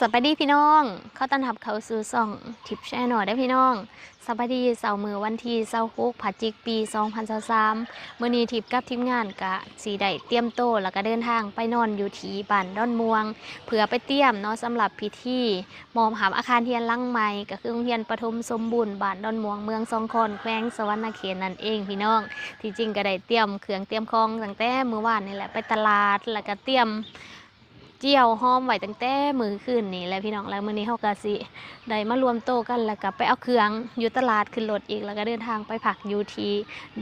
สวัสดีพี่น้อง เข้าต้อนรับเขาสู่ซ่องทิปแชนอได้พี่น้องสวัสดีเสาร์มือวันที่เสาร์กผัดจิกปี 2023มื่อนี้ทิปกับทีมงานกะสีได้เตรียมโตวแล้วก็เดินทางไปนอนอยู่ที่บ้านดอนม่วงเพื่อไปเตรียมเนาะสำหรับพิธีมอมหามอาคารเทียนลังใหม่ก็คือโรงเรียนปฐมสมบูรณ์บ้านดอนม่วงเมืองสองคอนแขวงสวรรณเขตนั่นเองพี่น้อง ที่จริงก็ได้เตรียมเครื่องเตรียมของตั้งแต่เมื้อวานนี่แหละไปตลาดแล้วก็เตรียม เจียวหอมไว้ตั้งแต่มือคืนนี่แหละพี่น้องแล้วมื้อนี้เฮาก็สิได้มารวมโตกันแล้วก็ไปเอาเครื่องอยู่ตลาดขึ้นรถอีกแล้วก็เดินทางไปผักยูที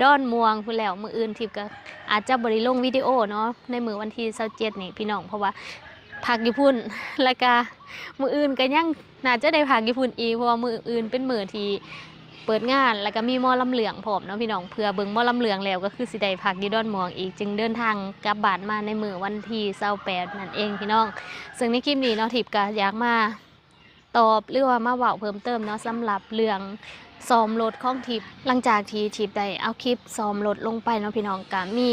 ดอนม่วงพุ่นแล้วมืออื่นทิพก็อาจจะบ่ได้ลงวิดีโอเนาะในมือวันที่27นี่พี่น้องเพราะว่าผักอยู่พุ่นแล้วก็มืออื่นก็ยังน่าจะได้ผักอยู่พุ่นอีกเพราะว่ามืออื่นเป็นมือที่ เปิดงาน แล้วก็มีหมอลำเหลืองพร้อมเนาะพี่น้องเพื่อเบิ่งหมอลำเหลืองแล้วก็คือสิได้พักดิดอนม่วงอีกจึงเดินทางกลับบ้านมาในมือวันที่เส้าแปดนั่นเองพี่น้อง ซึ่งในคลิปนี้เนาะทิพย์ก็อยากมาตอบหรือว่ามาเว้าเพิ่มเติมเนาะสำหรับเรื่อง ซ้อมรถของทิพหลังจากที่ทิพย์ได้เอาคลิปซ้อมรถลงไปเนาะพี่น้องก็มี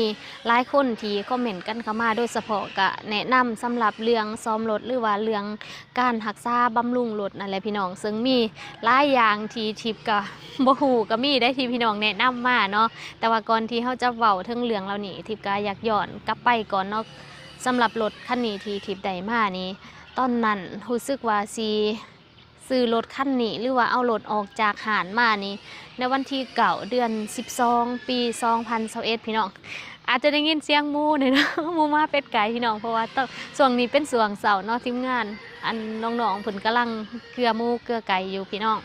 หลายคนที่คอมเมนต์กันเข้ามาโดยเฉพาะก็แนะนำสำหรับเรื่องซ้อมรถหรือว่าเรื่องการรักษาบำรุงรถนั่นแหละพี่น้อง ซึ่งมีหลายอย่างที่ทิพย์ก็บ่ฮู้ก็มีได้ที่พี่น้องแนะนำมาเนาะแต่ว่าก่อนที่เฮาจะเว้าถึงเรื่องเหล่านี้ทิพย์ก็อยากย้อนกลับไปก่อนเนาะสำหรับรถคันนี้ที่ทิพย์ได้มานี้ตอนนั้นรู้สึกว่าซี ซื้อรถคันนี้หรือว่าเอารถออกจากหานมานี่ในวันที่เก่าเดือน 12 ปี2021พี่น้อง อาจจะได้ยินเสียงมูเนี่ยนาะมูมาเป็ดไก่พี่น้องเพราะว่าต้องช่วงนี้เป็นส่วงเสาร์นาะทีมงาน อันน้องๆเพิ่นกำลังเกลือมูเกลือไก่อยู่พี่น้อง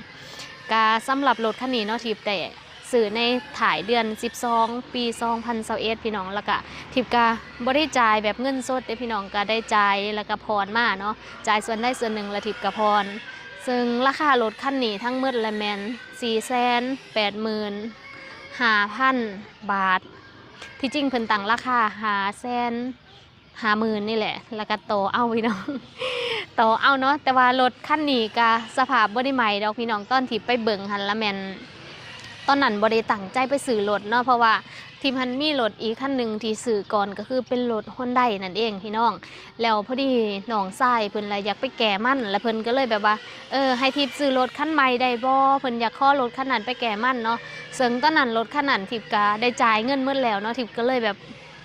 กาสำหรับรถคันนี้เนาะทิพย์ได้ซื้อในถ่ายเดือน 12 ปี 2021พี่น้องแล้วก็ทิพกาบ่ได้จ่ายแบบเงินสดเด้พี่น้องก็ได้จ่ายแล้วก็พรมาเนาะจ่ายส่วนได้ส่วนหนึ่งแล้วทิพก็พร ซึ่งราคารถคันนี้ทั้งหมดและแมน4 8 5 0 0 0 บาท ที่จริงเพิ่นตั้งราคาหาแสนหาหมื่นนี่แหละ แล้วก็โตเอาพี่น้อง โตเอาเนาะ แต่ว่ารถคันนี้ก็สภาพบ่ได้ใหม่ดอกพี่น้องตอนที่ไปเบิ่งหันละแมนตอนนั้นบ่ได้ตั้งใจไปซื้อรถเนาะเพราะว่า ทีมฮันมีรถอีกคันหนึ่งที่ซื้อก่อนก็คือเป็นรถฮอนไดนั่นเองพี่น้อง แล้วพอดีน้องชายเพิ่นเลยอยากไปแก่มั่นแล้วเพิ่นก็เลยแบบว่าเออให้ทิพซื้อรถคันใหม่ได้บ่เพิ่นอยากข้อรถคันนั้นไปแก่มั่นเนาะซึ่งตอนนั้นรถคันนั้นทิพก็ได้จ่ายเงินหมดแล้วเนาะทิพก็เลยแบบ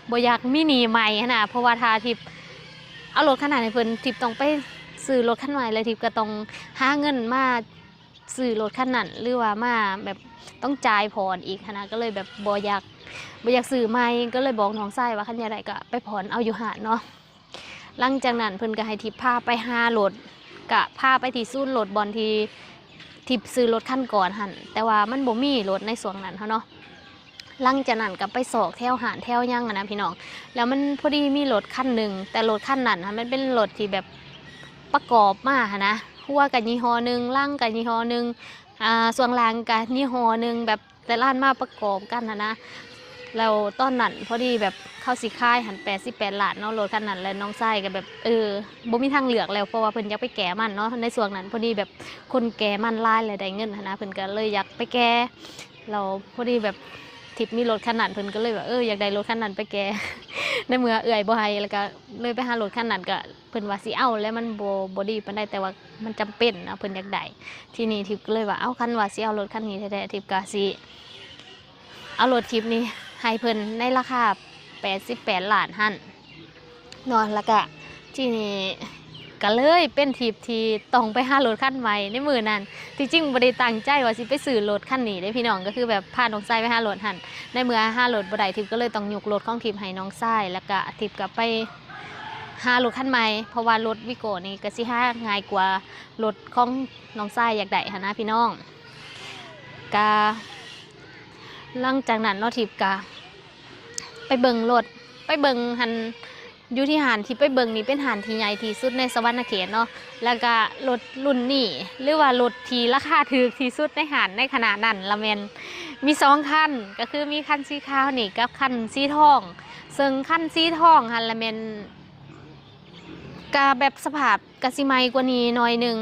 บ่อยากมีหนีใหม่นะเพราะว่าถ้าทิพเอารถคันนั้นให้เพิ่นทิพต้องไปซื้อรถคันใหม่เลยทิพก็ต้องหาเงินมา ซื้อรถคันนั้นหรือว่ามาแบบต้องจ่ายผ่อนอีกหั้นนะก็เลยแบบบ่อยากบ่อยากซื้อใหม่ก็เลยบอกน้องชายว่าคันยาใดก็ไปผ่อนเอาอยู่หาดเนาะหลังจากนั้นเพิ่นก็ให้ทิพพาไปหารถกะพาไปที่ศูนย์รถบอลที่ทิพซื้อรถคันก่อนหันแต่ว่ามันบ่มีรถในส่วนนั้นเขาเนาะหลังจากนั้นก็ไปสอกแถวหานแถวย่างอะนะพี่น้องแล้วมันพอดีมีรถคันหนึ่งแต่รถคันนั้นค่ะมันเป็นรถที่แบบประกอบมาหั้นนะ หัวกับยี่ห้อหนึ่งล่างกับยี่ห้อหนึ่งอ่าส่วนล่างกับยี่ห้อหนึ่งแบบแต่ล้านมาประกอบกันนะนะแล้วตอนนั้นพอดีแบบเข้าสิค่ายหันแปดสิบแปดล้านเนาะรถคันนั้นแล้วน้องไส้ก็แบบเออบ่มีทางเหลือกแล้วเพราะว่าเพิ่นอยากไปแก่มันเนาะในส่วนนั้นพอดีแบบคนแก่มันหลายเลยได้เงินนนะเพิ่นก็เลยอยากไปแก่เราพอดีแบบ ทิปมีรถคันนั้นเพิ่นก็เลยแบบเอออยากได้รถคันนั้นไปแก ในเมื่อเอื่อยบ่ให้แล้วก็เลยไปหารถคันนั้นก็เพิ่นว่าสิเอาแล้วมันบ่บ่ดีปานใดแต่ว่ามันจำเป็นนะเพิ่นอยากได้ทีนี้ทิปก็เลยว่าเอาคันว่าสิเอารถคันนี้แท้ๆทิปก็สิเอารถทิปนี้ให้เพิ่นในราคา88ล้านหั่นเนาะแล้วก็ที่นี่ ก็เลยเป็นทริปที่ต้องไปหารถคันใหม่ในมือนั้นที่จริงบ่ได้ตั้งใจว่าสิไปซื้อรถคันนี้ได้พี่น้องก็คือแบบพาน้องชายไปหารถหันในเมื่อหารถบ่ได้ทริปก็เลยต้องยกรถของทริปให้น้องชายแล้วก็ทริปก็ไปหารถคันใหม่เพราะว่ารถวิโก้นี่ก็สิหาง่ายกว่ารถของน้องชายอยากได้หันนะพี่น้องก็หลังจากนั้นเนาะทริปก็ไปเบิงรถไปเบิงหัน อยู่ที่หานที่ไปเบิงนี่เป็นหานที่ใหญ่ที่สุดในสวรรณเขตเนาะแล้วก็รถรุ่นนี้หรือว่ารถที่ราคาถูกที่สุดในหานในขณะนั้นละเมนมีสองคันก็คือมีคันสีขาวนี่กับคันสีทอง ซึ่งคันสีทองฮันละเมนกาแบบสภาพกสิไมกว่านี้หน่อยหนึ่ง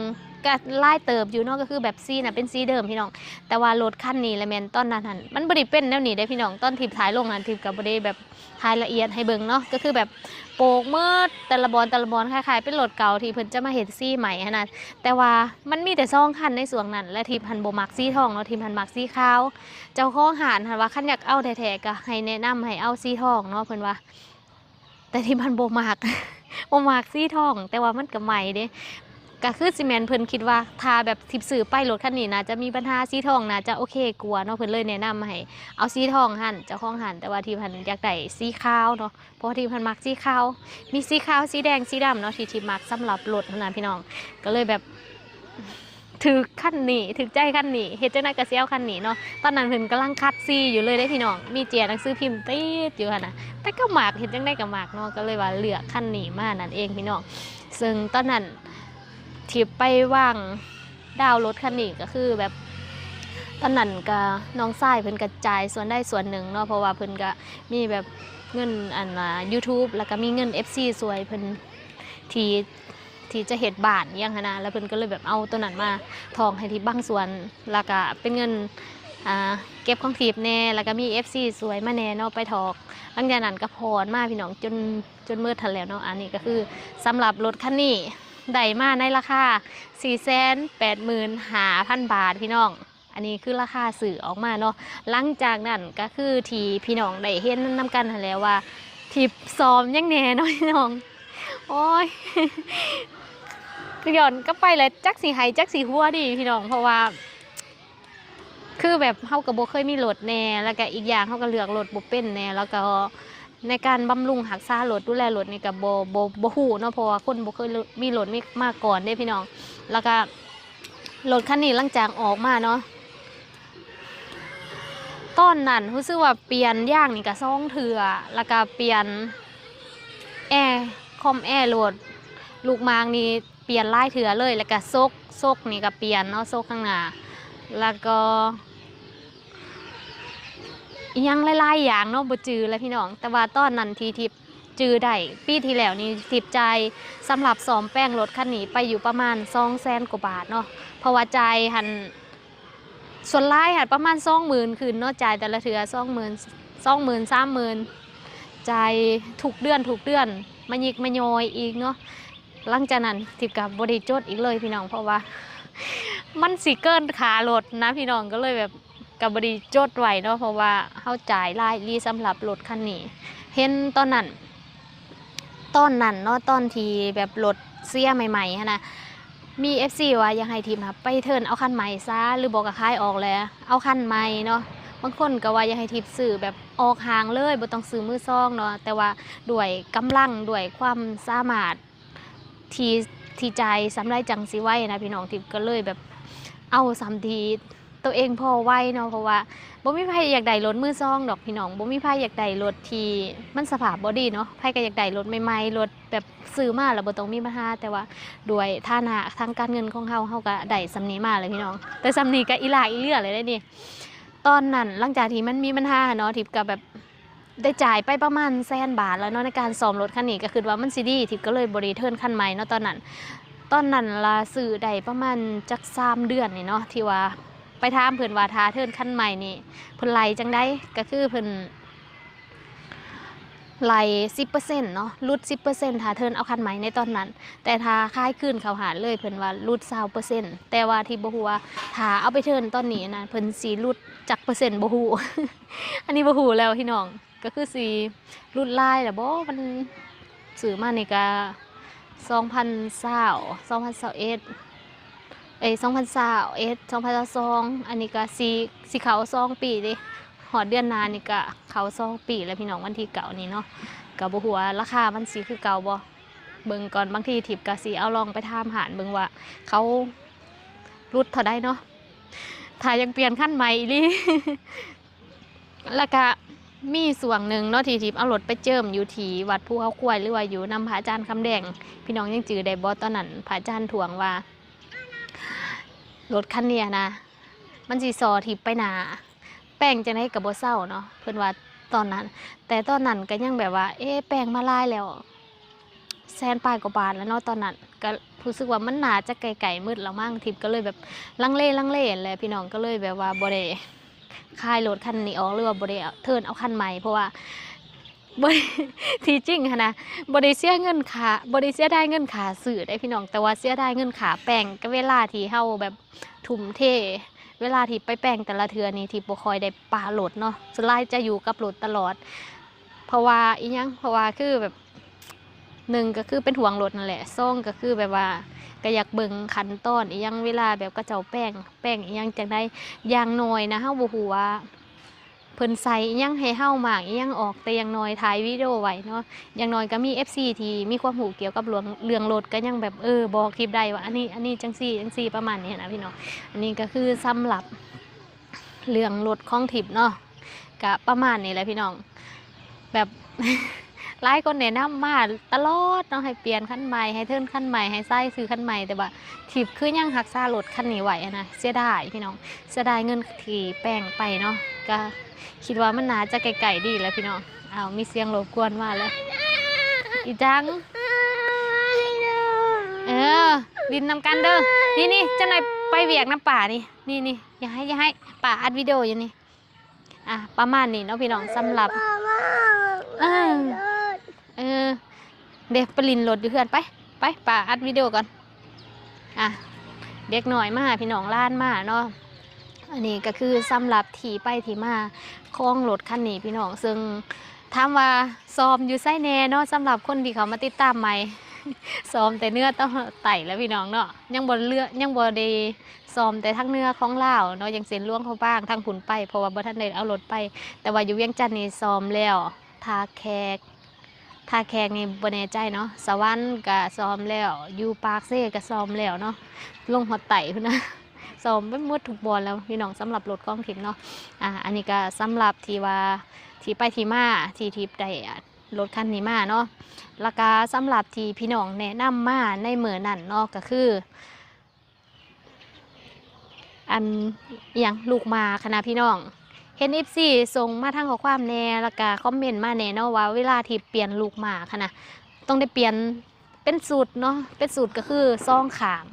ก็ไล่เติบอยู่เนาะก็คือแบบซีน่ะเป็นซีเดิมพี่น้อง แต่ว่ารถคันนี้และแมนตอนนั้นหันมันบ่ได้เป็นแนวนี้ได้พี่น้องตอนทิปถ่ายลงนั้นทิปก็บ่ได้แบบถ่ายละเอียดให้เบิ่งเนาะก็คือแบบโปกเมื่อแต่ละบอลแต่ละบอลคล้ายๆเป็นรถเก่าที่เพิ่นจะมาเฮ็ดซีใหม่หันน่ะแต่ว่ามันมีแต่ซองคันในส่วนนั้น และทิปหันโบมักซีทองเนาะทิปหันมักซีขาว เจ้าข้องหานหันว่าคันอยากเอาแท้ๆก็ให้แนะนำให้เอาซีทองเนาะเพิ่นว่า แต่ที่มันบ่มักบ่มักซีทอง แต่ว่ามันก็ใหม่เด้ ก็คือซีเมนเพิ่นคิดว่าถ้าแบบทิปสื่อไปรถคันนี้น่าจะมีปัญหาซีทองน่าจะโอเคกว่าเนาะเพิ่นเลยแนะนำให้เอาซีทองหั่นเจ้าของหั่นแต่ว่าที่พันอยากได้สีขาวเนาะเพราะที่พันมักสีขาวมีสีขาวสีแดงสีดำเนาะที่ที่มักสำหรับรถเท่านั้นพี่น้อง ก็เลยแบบถือขั้นหนีถือใจขั้นหนีเฮ็ดจังได๋ก็สิเอาขั้นหนีเนาะตอนนั้นเพิ่นกำลังคัดซีอยู่เลยได้พี่น้อง มีเจียหนังสือพิมพ์ติดอยู่หั่นน่ะแต่ก็หมากเฮ็ดจังได๋ก็หมากเนาะก็เลยว่าเลือกขั้นหนีมานั่นเองพี่น้อง ซึ่งตอนนั้น ที่ไปว่างดาวรถคันนี้ก็คือแบบตอนนั้นก็น้องชายเพิ่นกระจายส่วนได้ส่วนหนึ่งเนาะเพราะว่าเพิ่นก็มีแบบเงินอันว่า YouTube แล้วก็มีเงิน FC สวยเพิ่นทีที่จะเฮ็ดบานยังหั้นะแล้วเพิ่นก็เลยแบบเอาตัวนั้นมาทองให้ที่บางส่วนแล้วก็เป็นเงินเก็บของทีบแน่แล้วก็มี FC สวยมาแน่เนาะไปถอกหลังจากนั้นก็พรมาพี่น้องจนจนเมืดทันแล้วเนาะอันนี้ก็คือสำหรับรถคันนี้ ได้มาในราคา485,000 บาทพี่น้อง อันนี้คือราคาสื่อออกมาเนาะหลังจากนั้นก็คือที่พี่น้องได้เห็นนำกันทันแล้วว่าทิปซ้อมยังแน่เนาะพี่น้อง โอ้ยย้อนก็ไปเลยจักสีไหจักสีหัวดิพี่น้องเพราะว่า คือแบบเฮากับโบเคยมีรถแน่ แล้วก็อีกอย่างเฮาก็เลือกรถบ่เป็นแน่แล้วก็ ในการบำรุงรักษารถดูแลรถนี่ก็บ่บ่บ่ฮู้เนาะเพราะว่าคนโบเคยมีรถมีมาก่อนเด้พี่น้อง แล้วก็รถคันนี้หลังจากออกมาเนาะตอนนั้นรู้สึกว่าเปลี่ยนย่างนี่ก็ซ่องเถื่อแล้วก็เปลี่ยนแอร์คอมแอร์โหลดลูกมางนี่เปลี่ยนไล่เถื่อเลย แล้วก็ซกซกนี่ก็เปลี่ยนเนาะซกข้างหน้าแล้วก็ อิหยังหลายๆอย่างเนาะบ่จือแล้วพี่น้อง แต่ว่าตอนนั้นทีทิพจือได้ปีที่แล้วนี่ทิพใจายสำหรับซ้อมแป้งรถคันนี้ไปอยู่ประมาณ2แสนกว่าบาทเนาะเพราะว่าใจหันส่วนไล่หัดประมาณสองหมื่นคืนเนาะจ่ายแต่ละเถือสองหมื่นสองหมื่นสามหมื่นจ่ายถูกเดือนถูกเดือนมายิกมาโยอยอีกเนาะหลังจากนั้นทิบกับบริจดอีกเลยพี่น้องเพราะว่า มันสิเกินขารถนะพี่น้องก็เลยแบบ กับบริจดไว้เนาะเพราะว่าเข้าจ่ายรายรีสำหรับรถคันนี้ เห็นตอนนั้นตอนนั้นเนาะตอนที่แบบรถเสียใหม่ๆนะมี FC ว่ายากให้ทีมครับไปเทิร์นเอาคันใหม่ซะหรือบอกกับคายออกแล้วเอาคันใหม่เนาะบางคนก็ว่ายากให้ทีมซื้อแบบออกห่างเลยบ่ต้องซื้อมือซองเนาะแต่ว่าด้วยกำลังด้วยความสามารถที่ที่ใจสำไรจังสิไว้นะพี่น้องทิพก็เลยแบบเอาสำที ตัวเองพอไวเนาะเพราะว่าบ่มีใครอยากได้รถมือซองดอกพี่น้องบ่มีใครอยากได้รถที่มันสภาพบ่ดีเนาะใครก็อยากได้รถใหม่ๆรถแบบซื้อมาแล้วบ่ต้องมีปัญหาแต่ว่าด้วยฐานะทางการเงินของเฮาเฮาก็ได้สำนี้มาเลยพี่น้อง แต่สำนี้ก็อีหลาอีเลือเลยได้นี่ตอนนั้นหลังจากที่มันมีปัญหาเนาะทิพก็แบบได้จ่ายไปประมาณแสนบาทแล้วเนาะในการซ่อมรถคันนี้ก็คือว่ามันสิดีทิพก็เลยบริเทิร์นคันใหม่เนาะตอนนั้น ตอนนั้นละซื้อได้ประมาณจัก3เดือนนี่เนาะที่ว่า ไปถามเพิ่นว่าทาเทิร์นคันใหม่นี่เพิ่นไล่จังได้ก็คือเพิ่นไหลสิบเปอร์เซ็นต์เนาะลุดสิบเปอร์เซ็นต์ถ้าเทิร์นเอาคันใหม่ในตอนนั้น แต่ถ้าค่ายขึ้นเขาหาเลยเพิ่นว่าลุดสาวเปอร์เซ็นต์แต่ว่าที่บ่ฮู้ว่าถ้าเอาไปเทิร์นตอนนี้นะเพิ่นสีลุดจักเปอร์เซ็นต์บ่ฮู้อันนี้บ่ฮู้แล้วพี่น้องก็คือสีลุดลายแล้วบ่มันซื้อมานี่ก็2020 2021เอ้ ย2021 2022อันสองอันนี้ก็สีสีขาว2ปีเด้หอดเดือนนานนี่ก็เขาซองปีแล้วพี่น้องวันที่เก่านี่เนาะกับบัวราคามันสีคือเก่าบ่เบิ่งก่อนบางทีทิปกะสีเอาลองไปทามหารเบิ่งว่าเขารุดเท่าได้เนาะถ้ายังเปลี่ยนขั้นใหม่อีหลีแล้วก็มีส่วนหนึ่งเนาะทีทิปเอารถไปเจิมอยู่ที่วัดภูเขาควายหรือว่าอยู่นำพระอาจารย์คำแดง พี่น้องยังจือได้บ่ตอนนั้นพระอาจารย์ถวงว่า รถคันเนี้ยนะ มันสีซอทิปไปหนา แป้งจะได้กับโบเศร้าเนาะเพิ่อนว่าตอนนั้น แต่ตอนนั้นก็ยังแบบว่า เอ๊ะแป้งมาลายแล้วแสนปลายกว่าบาทแล้วเนาะตอนนั้นก็รู้สึกว่ามันหนาจะไกลๆมืดแล้วมั้งทิพก็เลยแบบลังเลลังเลแหละพี่น้องก็เลยแบบว่าบ่ได้คายรถคันนี้ออกหรือว่าบ่ได้เอาเทิร์นเอาคันใหม่เพราะว่า บ่ได้ที่จริงหั้นะบ่ได้เสียเงินค่าบ่ได้เสียได้เงินค่าซื้อได้พี่น้อง แต่ว่าเสียได้เงินค่าแป้งก็เวลาที่เฮาแบบทุ่มเท เวลาที่ไปแป้งแต่ละเทือนี่ที่บ่คอยได้ปลาโหลดเนาะสไลด์จะอยู่กับโหลดตลอด เพราะว่าอีหยังเพราะว่าคือแบบหนึ่งก็คือเป็นห่วงรถนั่นแหละซ่องก็คือแบบว่าก็อยากเบิ่งขันต้อนอีหยังเวลาแบบก็เจ้าแป้ง แป้งอีหยังจังได้อย่างน้อยนะเฮาบ่ฮู้ว่า เพิ่นใส่ยังให้เฮามากยังออกแต่ยังน้อยถ่ายวิดีโอไว้เนาะอย่างน้อยก็มี FC ที่มีความหูเกี่ยวกับเรื่องเรื่องรถก็ยังแบบเออบอกคลิปได้ว่าอันนี้อันนี้จังซี่จังซี่ประมาณนี้นะพี่น้องอันนี้ก็คือสำหรับเรื่องรถของทิพย์เนาะก็ประมาณนี้แหละพี่น้องแบบ หลายคนแนะนำมาตลอดเนาะให้เปลี่ยนคันใหม่ให้เทิร์นคันใหม่ให้ไส้ซื้อคันใหม่แต่ว่าทิปคือยังหักษารถคันนี้ไหวอะนะเสียดายพี่น้องเสียดายเงินที่แป้งไปเนาะก็คิดว่ามันน่าจะไกลๆดีแล้วพี่น้องอ้าวมีเสียงรบกวนมาแล้วอีจังเออดินนำกันเด้อนี่นี่เจ้านายไปเวียกน้ำป่านี่นี่นี่อย่าให้อย่าให้ป่าอัดวิดีโออยู่นี่อะประมาณนี้เนาะพี่น้องสำหรับเออ เออ เด็กปรินรถอยู่เพื่อนไป ไปป่าอัดวิดีโอก่อน อะ เด็กหน่อยมาพี่น้องล้านมาเนาะอันนี้ก็คือสำหรับที่ไปที่มาของรถคันนี้พี่น้องซึ่งถามว่าซ้อมอยู่ไส้แน่เนาะสำหรับคนที่เขามาติดตามใหม่ซ้อมแต่เนื้อต้องไต่แล้วพี่น้องเนาะยังบนเลือยังบนได้ซ้อมแต่ทั้งเนื้อของเลาเนาะยังเส้นล่วงเขาบ้างทั้งผุนไปเพราะว่าบ่ทันได้เอารถไป แต่ว่าอยู่เวียงจันทน์นี่ซ้อมแล้วทาแขก ทาแขกนี่บ่แน่ใจเนาะสวรรค์ก็ซ้อมแล้วอยู่ปากเซ่ก็ซ้อมแล้วเนาะลงหัวไต่พุ่นนะซ้อมไปหมดทุกบอลแล้วพี่น้องสำหรับรถกล้องทิพย์เนาะอ่าอันนี้ก็สำหรับที่ว่าที่ไปที่มาที่ทิพย์ได้รถคันนี้มาเนาะแล้วก็สำหรับที่พี่น้องแนะนำมาในเหมือนั้นเนาะก็คืออันอย่างลูกมาคณะพี่น้อง เห็นอิฟซีส่งมาทางข้อความแน่แล้วก็คอมเมนต์มาแน่เนาะว่าเวลาที่เปลี่ยนลูกหมาคณะต้องได้เปลี่ยนเป็นสูตรเนาะเป็นสูตรก็คือซองขาง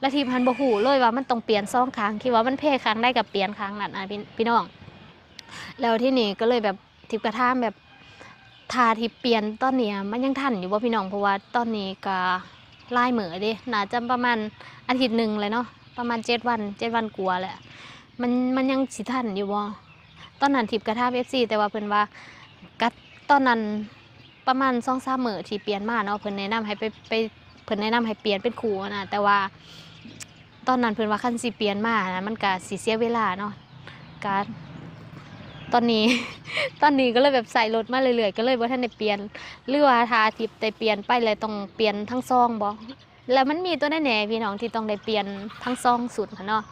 แล้วทีพันบหูเลยว่ามันต้องเปลี่ยนซองขางคิดว่ามันเพศครั้งได้กับเปลี่ยนครั้งนั้นอะพี่พี่น้อง แล้วที่นี่ก็เลยแบบทิพกระทามแบบทาที่เปลี่ยนตอนเนี้ยมันยังทันอยู่บ่พี่น้องเพราะว่าตอนนี้ก็ไล่เหมือดิน่าจะประมาณอาทิตย์หนึ่งเลยเนาะประมาณเจ็ดวันเจ็ดวันกลัวแหละมันมันยังสิทันอยู่บ่ ตอนนั้นทิพย์กระทาเอฟซีแต่ว่าเพิ่นว่ากัดตอนนั้นประมาณสองสามมือที่เปลี่ยนมาเนาะเพิ่นแนะนำให้ไปไปเพิ่นแนะนำให้เปลี่ยนเป็นครูนะแต่ว่าตอนนั้นเพิ่นว่าคันสิเปลี่ยนมานะมันก็สิเสียเวลาเนาะก็ตอนนี้ ตอนนี้ก็เลยแบบใส่รถมาเรื่อยๆก็เลยว่าท่านได้เปลี่ยนหรือว่าทาทิพย์ได้เปลี่ยนไปเลยต้องเปลี่ยนทั้งซองบ่แล้วมันมีตัวแน่ๆพี่น้องที่ต้องได้เปลี่ยนทั้งซองสุดหั้นเนาะ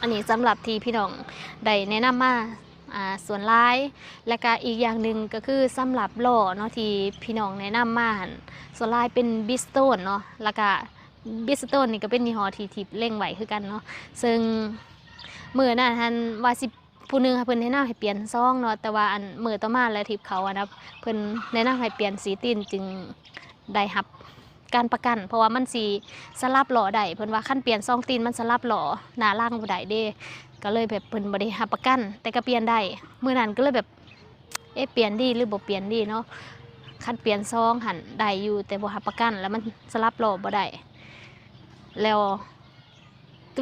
อันนี้สำหรับที่พี่น้องได้แนะนำมาอ่าส่วนลาย และก็อีกอย่างหนึ่งก็คือสำหรับล้อเนาะที่พี่น้องแนะนำมาหั่นส่วนลายเป็นบิสโตนเนาะแล้วก็บิสโตนนี่ก็เป็นยี่ห้อที่ทิพเล่งไหวคือกันเนาะซึ่งเมื่อนั้นท่านว่าสิผู้หนึงค่ะเพิ่นแนะนำให้เปลี่ยนซองเนาะแต่ว่าอันมือต่อมาแล้วทิปเขาอะนะเพิ่นแนะนำให้เปลี่ยนสีตีนจึงได้รับ การประกัน เพราะว่ามันสีสลับหล่อได้เพิ่นว่าขั้นเปลี่ยนซองตีนมันสลับหล่อหน้าล่างบ่ได้เด้ ก็เลยแบบเพิ่นบ่ได้รับประกัน แต่ก็เปลี่ยนได้มื้อนั้นก็เลยแบบเอ๊ะเปลี่ยนดีหรือบ่เปลี่ยนดีเนาะคันเปลี่ยนซองหันได้อยู่แต่บ่รับประกัน แล้วมันสลับหล่อบ่ได้แล้ว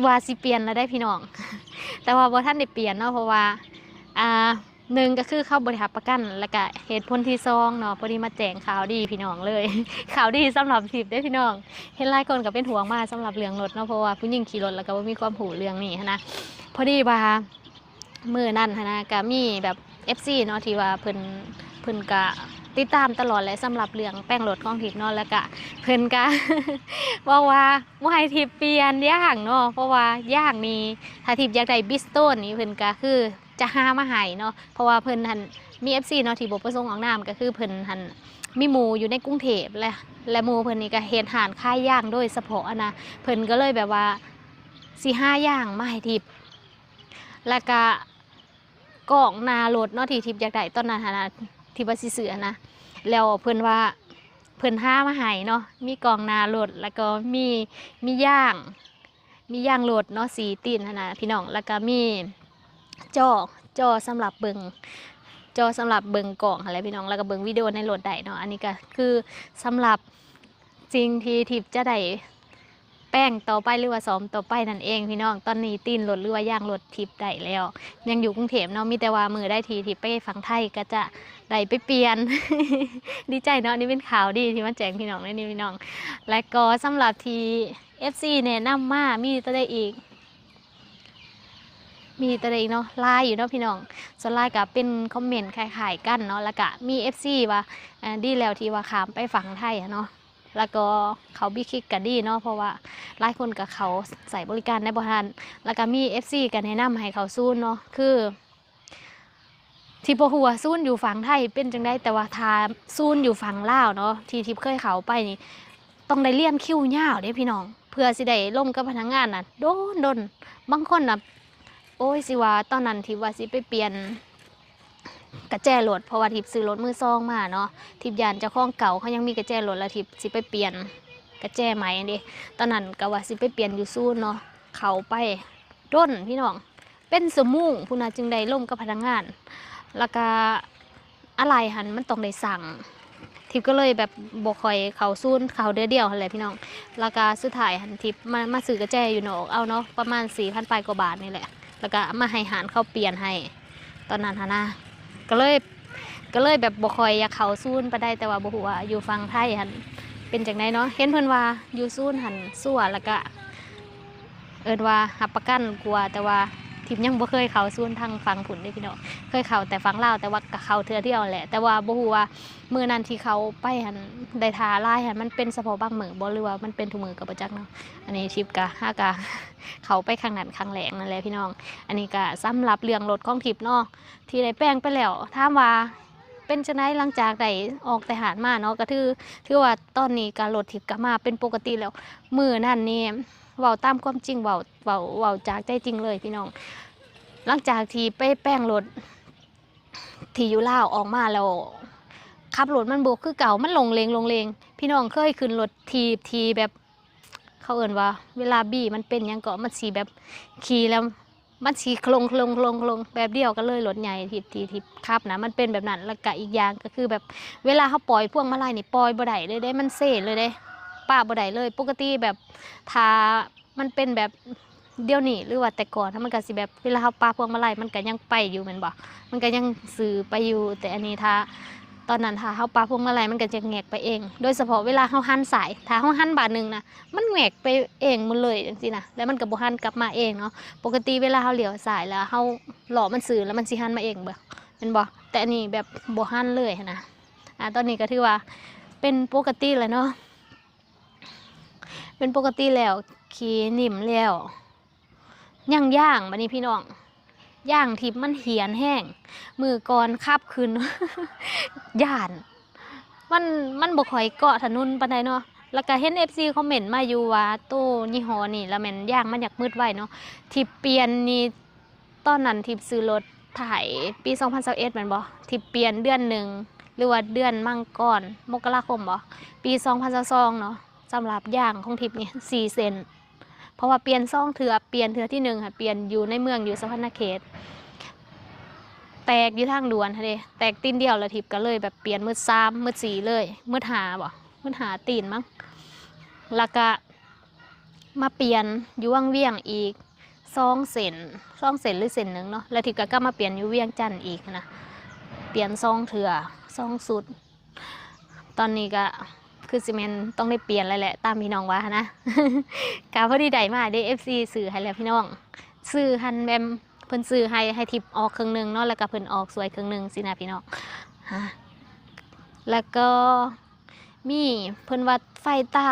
ว่าสิเปลี่ยนแล้วได้พี่น้อง แต่ว่าบ่ท่านได้เปลี่ยนเนาะเพราะว่าอ่า หนึ่งก็คือเข้าบริหารประกันแล้วก็เหตุผลที่สองเนาะพอดีมาแจ้งข่าวดีพี่น้องเลย ข่าวดีสำหรับทิพย์ได้พี่น้องเห็นหลายคนก็เป็นห่วงมากสำหรับเรื่องรถเนาะเพราะว่าผู้หญิงขี่รถแล้วก็บ่มีความหูเรื่องนี้นะพอดีว่ามือนั่นนะก็มีแบบ FC เนาะที่ว่าเพิ่นเพิ่นก็ติดตามตลอดเลยสำหรับเรื่องแป้งรถของทิพย์เนาะแล้วก็เพิ่นก็ว่าว่าว่าให้ทิพย์เปลี่ยนย่างเนาะเพราะว่าย่างนี้ถ้าทิพย์อยากได้บิสโตนนี่เพิ่นก็คือ จะหามาให้เนาะเพราะว่าเพิ่นหันมี FC เนาะที่บ่ประสงค์ออกนามก็คือเพิ่นหันมีหมูอยู่ในกรุงเทพและและหมูเพิ่นนี่ก็เฮ็ดหานค่ายย่างโดยเฉพาะนะเพิ่นก็เลยแบบว่าสิหาย่างมาให้ทิพแล้วก็กล่องนารถเนาะที่ทิพย์อยากได้ตอนนั้นหันนะที่ว่าสิซื้อนะแล้วเพิ่นว่าเพิ่นห้ามาให้เนาะมีกองนารถแล้วก็มีมีย่าง มีย่างรถเนาะสีตีนนะพี่น้องแล้วก็มี จอจอสำหรับเบิงจอสำหรับเบิงกล่องอะไรพี่น้องแล้วก็เบิงวิดีโอในรถได้เนาะอันนี้ก็คือสำหรับสิ่งที่ทิพย์จะได้แป้งต่อไปหรือว่าซ้อมต่อไปนั่นเองพี่น้องตอนนี้ตีนรถหรือว่าย่างรถทิพย์ได้แล้ว ยังอยู่กรุงเทพเนาะมีแต่ว่ามือได้ทีทิพย์ไปฝั่งไทยก็จะได้ไปเปลี่ยน ดีใจเนาะนี่เป็นข่าวดีที่มาแจ้งพี่น้องเลยนี่พี่น้อง และก็สำหรับที FC แนะนำมามีตัวได้อีก มีตัวได้อีกเนาะไลน์อยู่เนาะพี่น้องส่วนไลน์ก็เป็นคอมเมนต์คล้ายๆกันเนาะแล้วก็มี FC ว่าอ่าดีแล้วที่ว่าขามไปฝั่งไทยอะเนาะแล้วก็เขาบีคิกก็ดีเนาะเพราะว่าหลายคนกับเขาใส่บริการในบ่ทัน แล้วก็มี FC ก็แนะนำให้เขาซูนเนาะคือที่บ่ฮู้ว่าซูนอยู่ฝั่งไทยเป็นจังได้แต่ว่าทาซูนอยู่ฝั่งลาวเนาะที่ทิพเคยเขาไปนี่ต้องได้เลี่ยนคิวยาวเด้พี่น้อง เพื่อสิได้ล่มกับพนักงานน่ะโดนโดนบางคนน่ะ โอ้ยสิว่าตอนนั้นทิพว่าสิไปเปลี่ยนกระแจรถเพราะว่าทิพซื้อรถมือซองมาเนาะทิพยานเจ้าของเก่าเขายังมีกระแจรถแล้วทิพสิไปเปลี่ยนกระแจใหม่เด้ตอนนั้นก็ว่าสิไปเปลี่ยนอยู่ซูนเนาะเขาไปด้นพี่น้อง เป็นสมุงผู้น่ะจึงได้ล่มกับพนักงาน แล้วก็อะไรหันมันต้องได้สั่งทิปก็เลยแบบบกคอยเขาซูนเขาเดียวเดียวอะไรพี่น้องราคาสุดท้ายหันทิปมามาซื้อกระแจอยู่เนาะเอาเนาะประมาณสี่พันปลายกว่าบาทนี่แหละ แล้วก็มาให้หารเขาเปลี่ยนให้ ตอนนั้นฮะนะก็เลยก็เลยแบบบ่คอยอยากเขาซูนไปได้แต่ว่าบหัวาอยู่ฟังไทยหันเป็นจากไหนเนาะเห็นเพิ่นว่าอยู่ซูนหันสั่วแล้วก็เอินว่าหับประกันกลัวแต่ว่า ทิมยังบ่เคยเขาซูนทางฟังผุนเด้พี่น้องเคยเขาแต่ฟังเล่าแต่ว่าก็เขาเทือเดียวแหละ แต่ว่าบ่ฮู้ว่ามือนั้นที่เขาไปหันได้ทาลายหันมันเป็นเฉพาะบางมือบ่หรือว่ามันเป็นทุกมือกับประจักเนาะอันนี้ทิปกะห้ากะเขาไปข้างนั้นข้างแหลงนั่นแหละพี่น้อง อันนี้ก็สำหรับเรื่องรถของทิปเนาะที่ได้แป้งไปแล้วถามว่าเป็นจังไดหลังจากได้ออกแต่หารมาเนาะก็ถือถือว่าตอนนี้การรถทิปกลับมาเป็นปกติแล้วมือนั่นนี่ เว้าตามความจริงเว้าเว้าเว้าจากใจจริงเลยพี่น้อง หลังจากที่ไปแป้งรถที่อยู่ลาออกมาแล้วขับรถมันโบกคือเก่ามันลงเลงลงเลงพี่น้องเคยขึ้นรถทีทีแบบเขาเอ่นว่า เวลาบี้มันเป็นยังเกาะมันสีแบบขี่แล้วมันสีคลงคลงคลงคลงแบบเดียวกันเลยรถใหญ่ทีทีทีขับนะมันเป็นแบบนั้นแล้วก็อีกอย่างก็คือแบบเวลาเขาปล่อยพวงมาลัยนี่ปล่อยบ่ได้เลยได้มันเซ่เลยเด้ ป้าบ่ได้เลย ปกติแบบทามันเป็นแบบเดี๋ยวนี้หรือว่าแต่ก่อนถ้ามันก็สิแบบเวลาเขาปาพวงมาลัยมันก็ยังไปอยู่แมันบ่มันก็ยังสื่อไปอยู่ แต่อันนี้ถ้าตอนนั้นถ้าเขาปาพวงมาลัยมันก็จะแงกไปเอง โดยเฉพาะเวลาเขาหันสายถ้าเขาหันบาทหนึ่งนะมันแงกไปเองหมดเลยจังซี่นะแล้วมันก็บ่หันกลับมาเองเนาะปกติเวลาเขาเหลียวสายแล้วเขาหล่อมันสื่อแล้วมันสิหันมาเองเบ่เป็นบ่แต่อันนี้แบบบ่หันเลยนะอ่าตอนนี้ก็ถือว่าเป็นปกติแล้วเนาะ เป็นปกติแล้วขี่นิ่มแล้วย่างย่างๆบัดนี้พี่น้องย่างทิพมันเหียนแห้งมือก่อนคับขึ้นย่าน มันมันบ่ค่อยเกาะถนนปานใดเนาะแล้วก็เห็น FC คอมเมนต์มาอยู่ว่าตู้ยี่ห้อนี่แล้วแม่นย่างมันอยากมืดไว้เนาะทิพเปลี่ยนนี่ตอนนั้นทิพซื้อรถถ่ายปี2021แม่นบ่ทิพเปลี่ยนเดือนหนึ่งหรือว่าเดือนมังกรมกราคมบ่ปี2022เนาะ สำหรับย่างของทิพย์นี่4เซนเพราะว่าเปลี่ยนซ่องเถือเปลี่ยนเถือที่หนึ่งค่ะเปลี่ยนอยู่ในเมืองอยู่สะพานเขต แตกอยู่ทางด่วนค่ะเดแตกตีนเดียวล้วทิพย์ก็เลยแบบเปลี่ยนมืดซ้ำมืดสีเลยมืดหาบ่มืดหาตีนมั้งแล้วก็มาเปลี่ยนอยู่วังเวียงอีกซองเส้นซองเส้นหรือเส้นหนึ่งเนาะแล้วทิพย์ก็กลับมาเปลี่ยนอยู่เวียงจันทน์อีกนะเปลี่ยนซองเถื่อซองสุด ตอนนี้ก็ คือซีเมนต้องได้เปลี่ยนแล้วแหละตามพี่น้องว่านะกาพอดีไดมาได้ FC สื่อให้แล้วพี่น้องสื่อหันแบมเพิ่นสื่อให้ให้ทิปออกครึ่งหนึ่งเนาะแล้วก็เพิ่นออกสวยครึ่งหนึ่งสินะพี่น้องฮะแล้วก็มีเพิ่นว่าไฟตา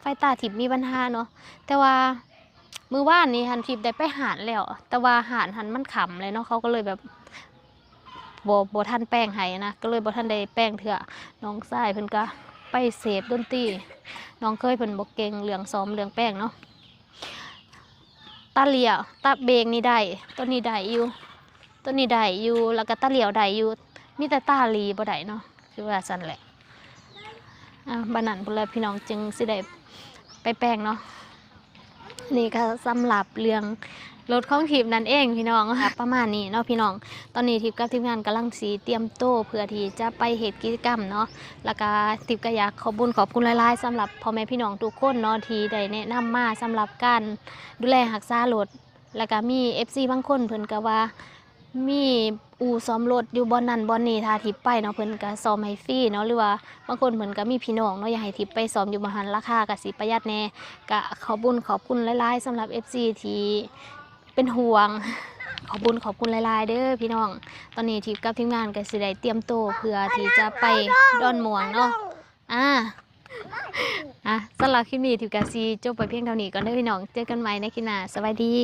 ไฟตาทิปมีปัญหาเนาะแต่ว่ามือว่านนี้หันทิปได้ไปหารแล้ว แต่ว่าหารหันมันขำเลยเนาะเขาก็เลยแบบบ่บ่ทันแป้งให้นะก็เลยบ่ทันได้แป้งเถื่อน้องชายเพิ่นก็ ไปเสพดนตรีน้องเคยเพิ่นบอกเก่งเรื่องซ้อมเรื่องแป้งเนาะตาเหลียวตาเบงนี่ได้ต้นนี้ได้อยู่ต้นนี้ได้อยู่แล้วก็ตาเหลียวได้อยู่มีแต่ตาลีบ่ได้เนาะคือว่าสั่นแหละอะบันนันพุ่นแหลพี่น้องจึงสิได้ไปแปลงเนาะนี่ก็สำหรับเรื่อง รถของทีมนั่นเองพี่น้องค่ะประมาณนี้เนาะพี่น้อง ตอนนี้ทิพกับทีมงานกำลังสีเตรียมโต้เพื่อที่จะไปเหตุกิจกรรมเนาะแล้วก็ทิพก็อยากขอบุญขอบคุณหลายๆสำหรับพ่อแม่พี่น้องทุกคนเนาะที่ได้แนะนำมาสำหรับการดูแลรักษารถแล้วก็มี FC บางคนเพิ่นก็ว่ามีอู่ซ้อมรถอยู่บอนนั้นบอนนี้ถ้าทิปไปเนาะเพิ่นก็ซ้อมให้ฟรีเนาะหรือว่าบางคนเพิ่นก็มีพี่น้องเนาะอยากให้ทิปไปซ้อมอยู่บ่หันราคาก็สิประหยัดแน่ก็ขอบุญขอบคุณหลายๆสำหรับ FC ที่ เป็นห่วง ขอบุญขอบคุณหลายๆเด้อพี่น้อง ตอนนี้ทีมกับทีมงานก็สิได้เตรียมโตวเพื่อที่จะไปดอนหมวงเนาะอ่าอะสำหรับคลิปนี้ทิปกับซีจบไปเพียงเท่านี้ก่อนเด้อพี่น้อง เจอกันใหม่ในคลิปหน้าสวัสดี